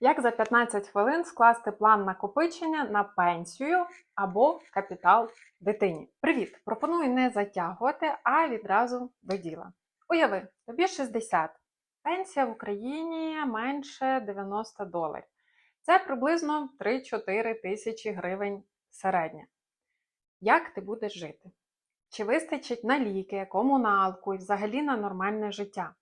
Як за 15 хвилин скласти план накопичення на пенсію або капітал дитині? Привіт! Пропоную не затягувати, а відразу до діла. Уяви, тобі 60. Пенсія в Україні менше 90 доларів. Це приблизно 3-4 тисячі гривень середня. Як ти будеш жити? Чи вистачить на ліки, комуналку і взагалі на нормальне життя?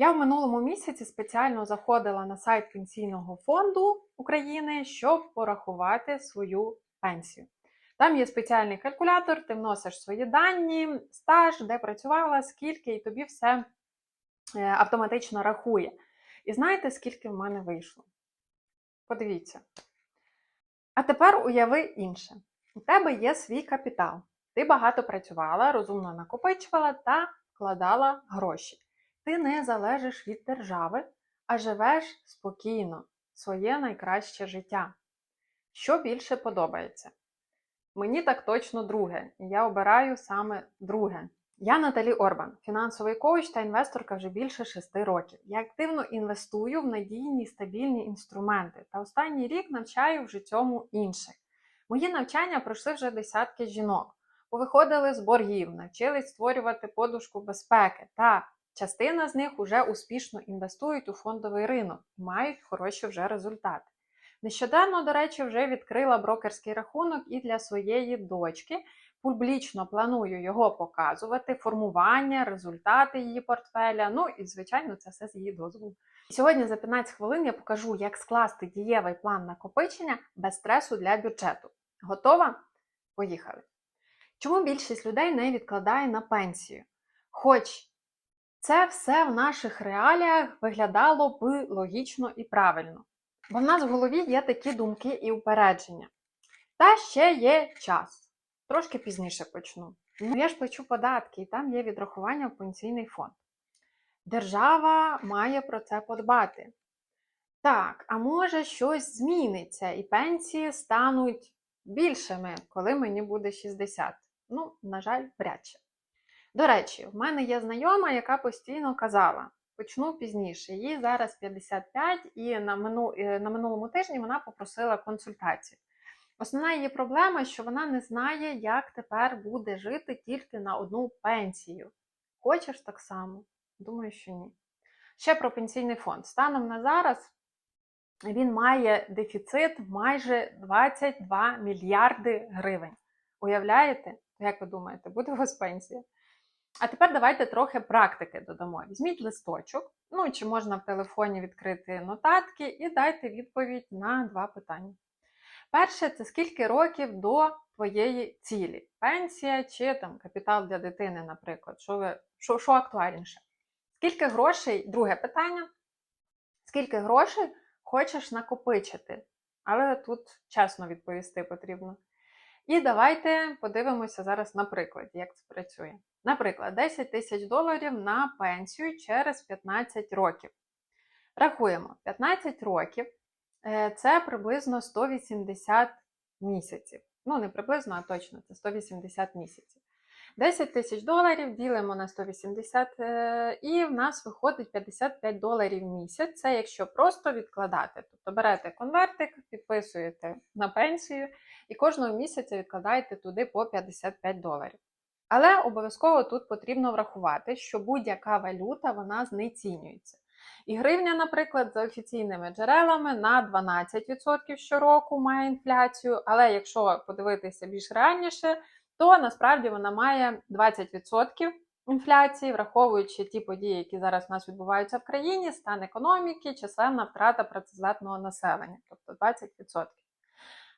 Я в минулому місяці спеціально заходила на сайт Пенсійного фонду України, щоб порахувати свою пенсію. Там є спеціальний калькулятор, ти вносиш свої дані, стаж, де працювала, скільки, і тобі все е, автоматично рахує. І знаєте, скільки в мене вийшло? Подивіться. А тепер уяви інше: у тебе є свій капітал. Ти багато працювала, розумно накопичувала та вкладала гроші ти не залежиш від держави, а живеш спокійно, своє найкраще життя. Що більше подобається? Мені так точно друге, і я обираю саме друге. Я Наталі Орбан, фінансовий коуч та інвесторка вже більше шести років. Я активно інвестую в надійні стабільні інструменти та останній рік навчаю вже цьому інших. Мої навчання пройшли вже десятки жінок, повиходили з боргів, навчились створювати подушку безпеки та Частина з них вже успішно інвестують у фондовий ринок і мають хороші вже результати. Нещодавно, до речі, вже відкрила брокерський рахунок і для своєї дочки. Публічно планую його показувати, формування, результати її портфеля. Ну і, звичайно, це все з її дозволу. Сьогодні за 15 хвилин я покажу, як скласти дієвий план накопичення без стресу для бюджету. Готова? Поїхали! Чому більшість людей не відкладає на пенсію? Хоч це все в наших реаліях виглядало б логічно і правильно. Бо в нас в голові є такі думки і упередження. Та ще є час. Трошки пізніше почну. Ну, я ж плачу податки, і там є відрахування в пенсійний фонд. Держава має про це подбати. Так, а може щось зміниться, і пенсії стануть більшими, коли мені буде 60. Ну, на жаль, вряд чи. До речі, в мене є знайома, яка постійно казала, почну пізніше. Їй зараз 55, і на, мину, е, на минулому тижні вона попросила консультацію. Основна її проблема, що вона не знає, як тепер буде жити тільки на одну пенсію. Хочеш так само? Думаю, що ні. Ще про пенсійний фонд. Станом на зараз він має дефіцит майже 22 мільярди гривень. Уявляєте, як ви думаєте, буде у вас пенсія? А тепер давайте трохи практики додамо. Візьміть листочок, ну чи можна в телефоні відкрити нотатки, і дайте відповідь на два питання. Перше, це скільки років до твоєї цілі? Пенсія чи там капітал для дитини, наприклад, що ви, що, що актуальніше? Скільки грошей, друге питання, скільки грошей хочеш накопичити? Але тут чесно відповісти потрібно. І давайте подивимося зараз на прикладі, як це працює. Наприклад, 10 тисяч доларів на пенсію через 15 років. Рахуємо, 15 років е, це приблизно 180 місяців. Ну, не приблизно, а точно, це 180 місяців. 10 тисяч доларів ділимо на 180, е, і в нас виходить 55 доларів в місяць. Це якщо просто відкладати. Тобто берете конвертик, підписуєте на пенсію і кожного місяця відкладаєте туди по 55 доларів. Але обов'язково тут потрібно врахувати, що будь-яка валюта вона знецінюється. І гривня, наприклад, за офіційними джерелами на 12% щороку має інфляцію, але якщо подивитися більш реальніше, то насправді вона має 20% інфляції, враховуючи ті події, які зараз у нас відбуваються в країні, стан економіки, численна втрата працездатного населення, тобто 20%.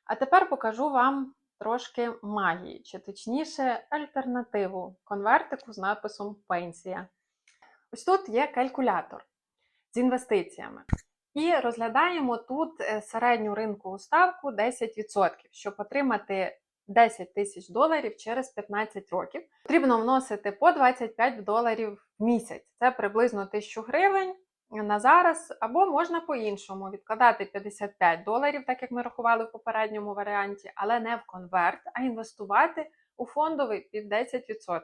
А тепер покажу вам трошки магії, чи точніше альтернативу конвертику з написом пенсія. Ось тут є калькулятор з інвестиціями. І розглядаємо тут е, середню ринкову ставку 10%, щоб отримати 10 тисяч доларів через 15 років. Потрібно вносити по 25 доларів в місяць. Це приблизно 1000 гривень на зараз, або можна по-іншому відкладати 55 доларів, так як ми рахували в попередньому варіанті, але не в конверт, а інвестувати у фондовий під 10%.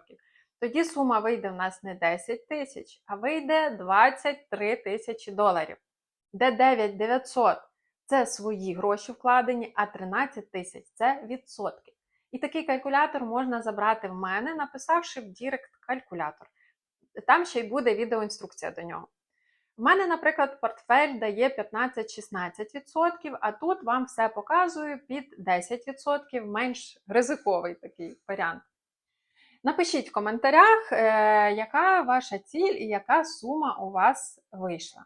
Тоді сума вийде в нас не 10 тисяч, а вийде 23 тисячі доларів. де 9900 це свої гроші вкладені, а 13 тисяч це відсотки. І такий калькулятор можна забрати в мене, написавши в Дірект калькулятор. Там ще й буде відеоінструкція до нього. У мене, наприклад, портфель дає 15-16%, а тут вам все показую під 10%, менш ризиковий такий варіант. Напишіть в коментарях, е, яка ваша ціль і яка сума у вас вийшла.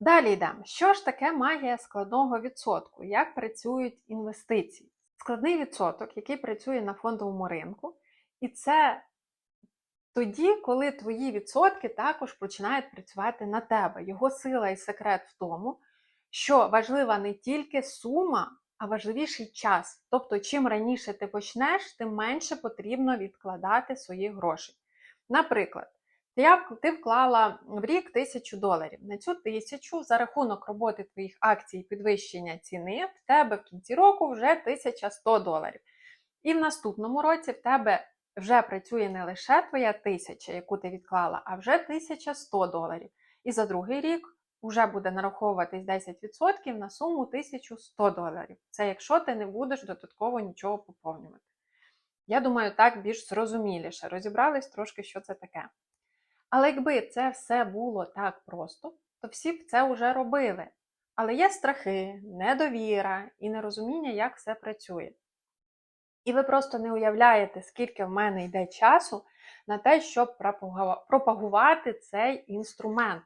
Далі йдемо. Що ж таке магія складного відсотку? Як працюють інвестиції? Складний відсоток, який працює на фондовому ринку, і це тоді, коли твої відсотки також починають працювати на тебе. Його сила і секрет в тому, що важлива не тільки сума, а важливіший час. Тобто, чим раніше ти почнеш, тим менше потрібно відкладати своїх грошей. Наприклад, ти вклала в рік тисячу доларів. На цю тисячу за рахунок роботи твоїх акцій і підвищення ціни в тебе в кінці року вже 1100 доларів. І в наступному році в тебе вже працює не лише твоя тисяча, яку ти відклала, а вже 1100 доларів. І за другий рік вже буде нараховуватись 10% на суму 1100 доларів. Це якщо ти не будеш додатково нічого поповнювати. Я думаю, так більш зрозуміліше. Розібрались трошки, що це таке. Але якби це все було так просто, то всі б це вже робили. Але є страхи, недовіра і нерозуміння, як все працює. І ви просто не уявляєте, скільки в мене йде часу на те, щоб пропагувати цей інструмент.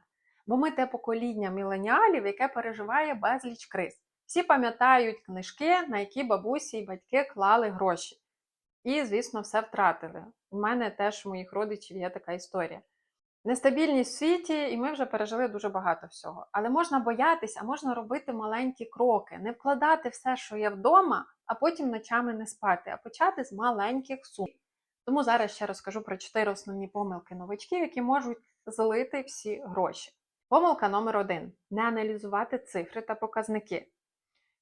Бо ми те покоління міленіалів, яке переживає безліч криз. Всі пам'ятають книжки, на які бабусі і батьки клали гроші. І, звісно, все втратили. У мене теж у моїх родичів є така історія. Нестабільність в світі, і ми вже пережили дуже багато всього. Але можна боятися, а можна робити маленькі кроки, не вкладати все, що є вдома, а потім ночами не спати, а почати з маленьких сум. Тому зараз ще розкажу про чотири основні помилки новачків, які можуть злити всі гроші. Помилка номер один: не аналізувати цифри та показники.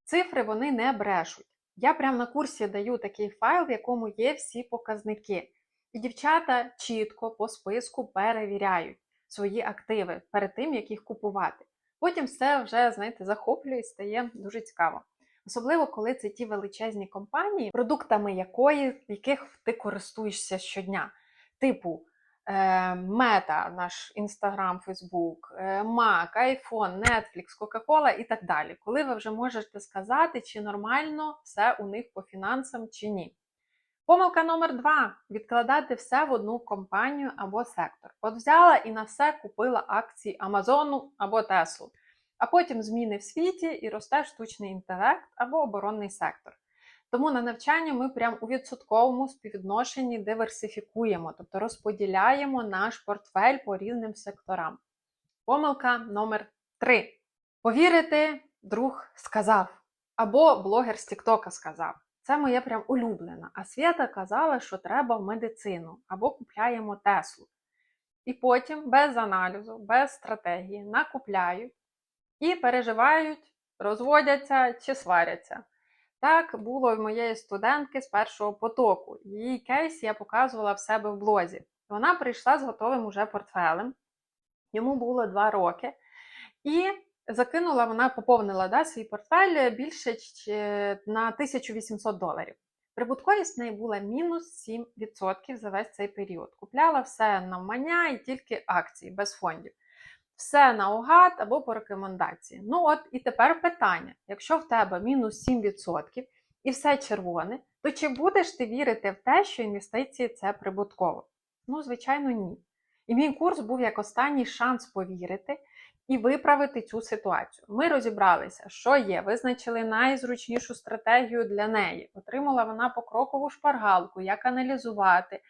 Цифри вони не брешуть. Я прямо на курсі даю такий файл, в якому є всі показники. І дівчата чітко по списку перевіряють свої активи перед тим, як їх купувати. Потім все вже, знаєте, захоплює і стає дуже цікаво. Особливо, коли це ті величезні компанії, продуктами якої, яких ти користуєшся щодня. Типу Мета, наш Інстаграм, Фейсбук, Mac, iPhone, Netflix, Coca-Cola і так далі. Коли ви вже можете сказати, чи нормально все у них по фінансам, чи ні. Помилка номер два відкладати все в одну компанію або сектор. От взяла і на все купила акції Амазону або Теслу, а потім зміни в світі і росте штучний інтелект або оборонний сектор. Тому на навчання ми прямо у відсотковому співвідношенні диверсифікуємо, тобто розподіляємо наш портфель по різним секторам. Помилка номер 3. Повірити, друг сказав, або блогер з Тіктока сказав. Це моє прям улюблена. А Свята казала, що треба в медицину або купляємо Теслу. І потім без аналізу, без стратегії накупляють і переживають, розводяться чи сваряться. Так було в моєї студентки з першого потоку. Її кейс я показувала в себе в блозі. Вона прийшла з готовим уже портфелем, йому було 2 роки. І закинула, вона поповнила да, свій портфель більше на 1800 доларів. Прибутковість в неї була мінус 7% за весь цей період. Купляла все на мання і тільки акції без фондів. Все наугад або по рекомендації. Ну от і тепер питання: якщо в тебе мінус 7% і все червоне, то чи будеш ти вірити в те, що інвестиції це прибутково? Ну, звичайно, ні. І мій курс був як останній шанс повірити і виправити цю ситуацію. Ми розібралися, що є, визначили найзручнішу стратегію для неї. Отримала вона покрокову шпаргалку, як аналізувати.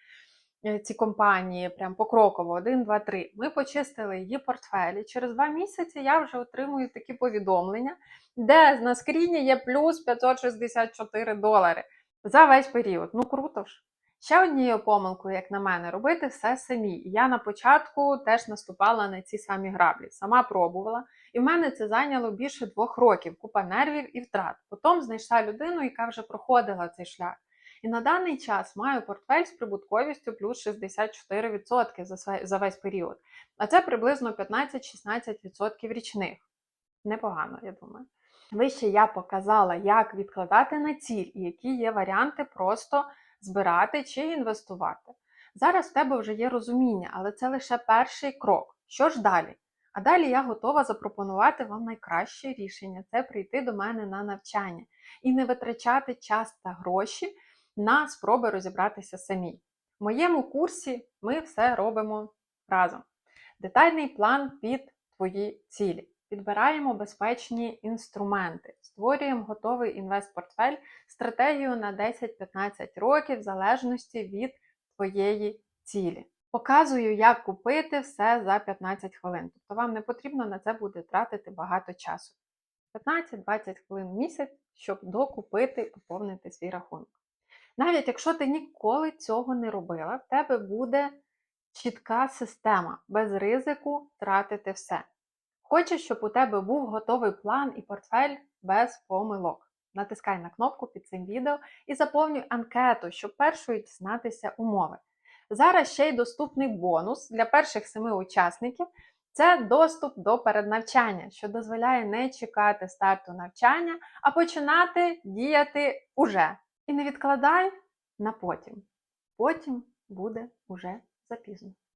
Е, ці компанії прям покроково, 1, 2, 3. Ми почистили її портфелі. Через два місяці я вже отримую такі повідомлення, де на скріні є плюс 564 долари за весь період. Ну круто ж. Ще однією помилкою, як на мене, робити все самі. Я на початку теж наступала на ці самі граблі, сама пробувала. І в мене це зайняло більше двох років, купа нервів і втрат. Потім знайшла людину, яка вже проходила цей шлях. І на даний час маю портфель з прибутковістю плюс 64% за весь період. А це приблизно 15-16% річних. Непогано, я думаю. Вище я показала, як відкладати на ціль і які є варіанти просто збирати чи інвестувати. Зараз в тебе вже є розуміння, але це лише перший крок. Що ж далі? А далі я готова запропонувати вам найкраще рішення це прийти до мене на навчання і не витрачати час та гроші на спроби розібратися самі. В моєму курсі ми все робимо разом. Детальний план під твої цілі. Підбираємо безпечні інструменти, створюємо готовий інвестпортфель, стратегію на 10-15 років в залежності від твоєї цілі. Показую, як купити все за 15 хвилин. Тобто вам не потрібно на це буде тратити багато часу. 15-20 хвилин в місяць, щоб докупити поповнити свій рахунок. Навіть якщо ти ніколи цього не робила, в тебе буде чітка система без ризику втратити все. Хочеш, щоб у тебе був готовий план і портфель без помилок. Натискай на кнопку під цим відео і заповнюй анкету, щоб першою дізнатися умови. Зараз ще й доступний бонус для перших семи учасників це доступ до переднавчання, що дозволяє не чекати старту навчання, а починати діяти уже. І не відкладай на потім. Потім буде уже запізно.